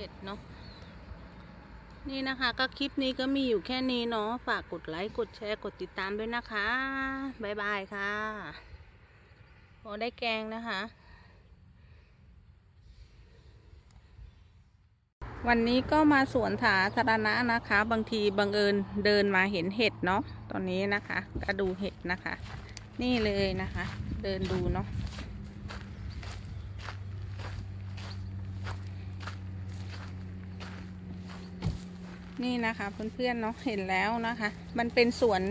ห็ดเนาะนี่นะคะ ก็คลิปนี้ก็มีอยู่แค่นี้เนาะฝากกดไลค์กดแชร์กดติดตามด้วยนะคะบ๊ายบายค่ะพอได้แกงนะคะ วันนี้ก็มาสวนสาธารณะนะคะ บางทีบังเอิญเดินมาเห็นเห็ดเนาะตอนนี้นะคะ ก็ดูเห็ดนะคะ นี่เลยนะคะ เดินดูเนาะ นี่นะคะเพื่อนๆเนาะเห็นแล้วนะคะ มันเป็นสวน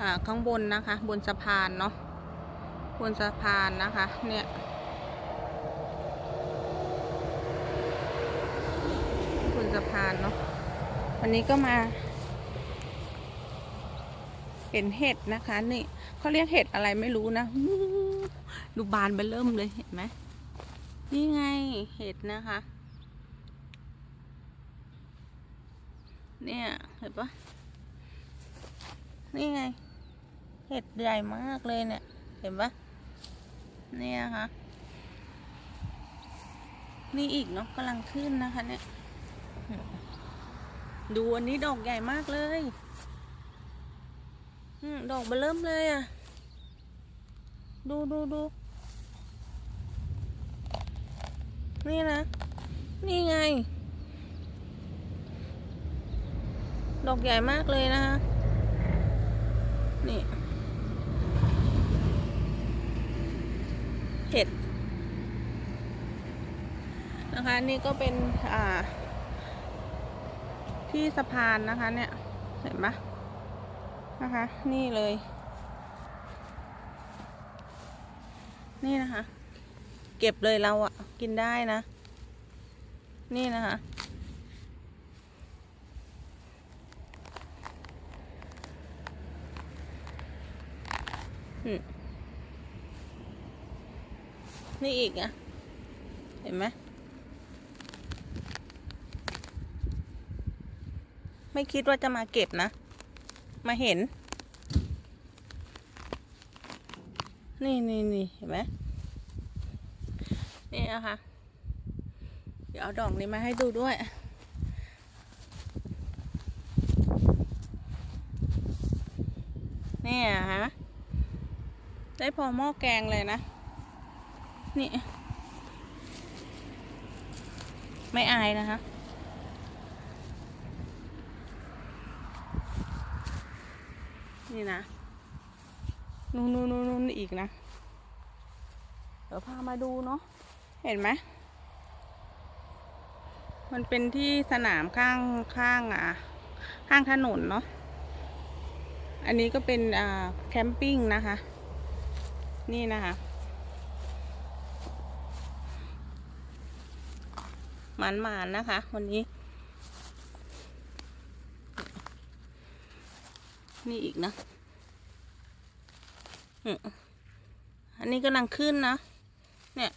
อ่าข้างบนนะคะ บนสะพานเนาะบนสะพานนะคะ เนี่ยบนสะพานเนาะวันนี้ก็มา เห็นเห็ดนะคะนี่เขาเรียกเห็ดอะไรไม่รู้นะดูบานไปเริ่มเลยเห็นไหมนี่ไงเห็ดนะคะ เนี่ย เห็นปะนี่ไง เห็ดใหญ่มากเลยเนี่ย เห็นปะเนี่ยค่ะ นี่อีกเนาะกำลังขึ้นนะคะ เนี่ย ดูอันนี้ดอกใหญ่มากเลยอดอกเบอเริ่มเลยอะ ดูดูดูนี่นะ นี่ไง ดอกใหญ่มากเลยนะคะนี่เห็ดนะคะนี่ก็เป็นอ่า ที่สะพานนะคะ เนี่ยเห็นไหมนะคะ นี่เลย นี่นะคะ เก็บเลยเราอะกินได้นะ นี่นะคะ นี่อีกอะเห็นไหมไม่คิดว่าจะมาเก็บนะ มาเห็น นี่นี่นี่เห็นไหมนี่นะคะเดี๋ยวเอาดอกนี้มาให้ดูด้วยนี่อะฮะ ได้พอหม้อแกงเลยนะ นี่ ไม่อายนะคะนี่นะ นู่นนู่นนู่นอีกนะ เดี๋ยวพามาดูเนาะ เห็นไหม มันเป็นที่สนามข้างข้างอะ ข้างถนนเนาะ อันนี้ก็เป็นอ่าแคมปิ้งนะคะ นี่นะคะ หมานหมานๆนะคะ วันนี้ นี่อีกนะอันนี้กำลังขึ้นนะ เนี่ย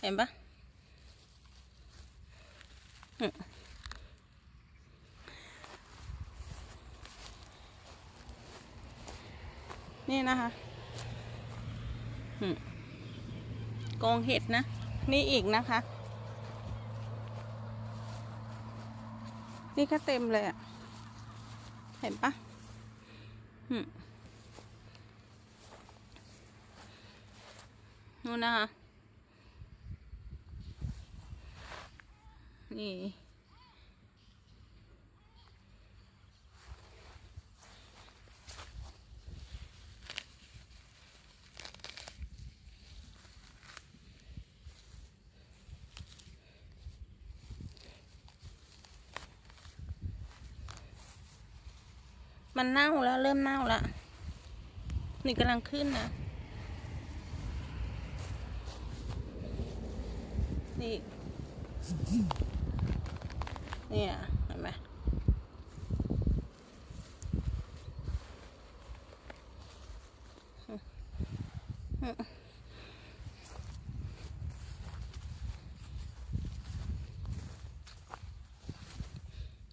เห็นปะนี่นะคะ กองเห็ดนะ นี่อีกนะคะ นี่ก็เต็มเลยอะเห็นปะนู่นนะคะนี่ มันเน่าแล้วเริ่มเน่าล้วนี่กำลังขึ้นนะ นี่ เนี่ยเห็นไหม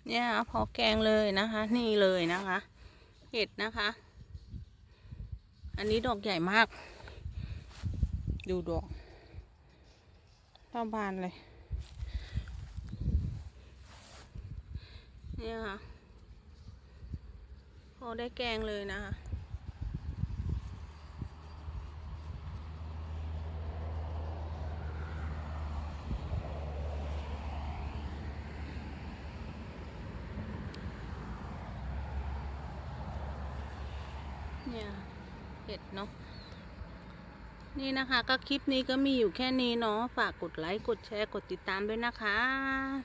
เนี่ยพอแกงเลยนะคะ นี่เลยนะคะ เห็ดนะคะ อันนี้ดอกใหญ่มาก ดูดอกเท่าบานเลยนี่ค่ะพอได้แกงเลยนะคะ ดเนาะนี่นะคะก็คลิปนี้ก็มีอยู่แค่นี้เนาะฝากกดไลค์กดแชร์กดติดตามด้วยนะคะ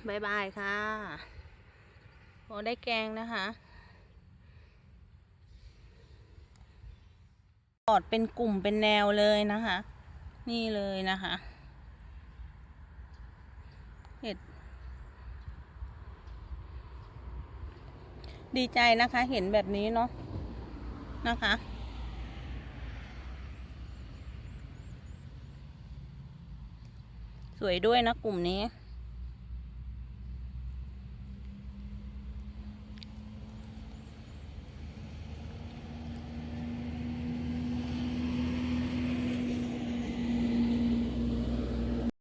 บ๊ายบายค่ะพอได้แกงนะคะกอดเป็นกลุ่มเป็นแนวเลยนะคะ นี่เลยนะคะเห็ดดีใจนะคะเห็นแบบนี้เนาะนะคะ สวยด้วยนะกลุ่มนี้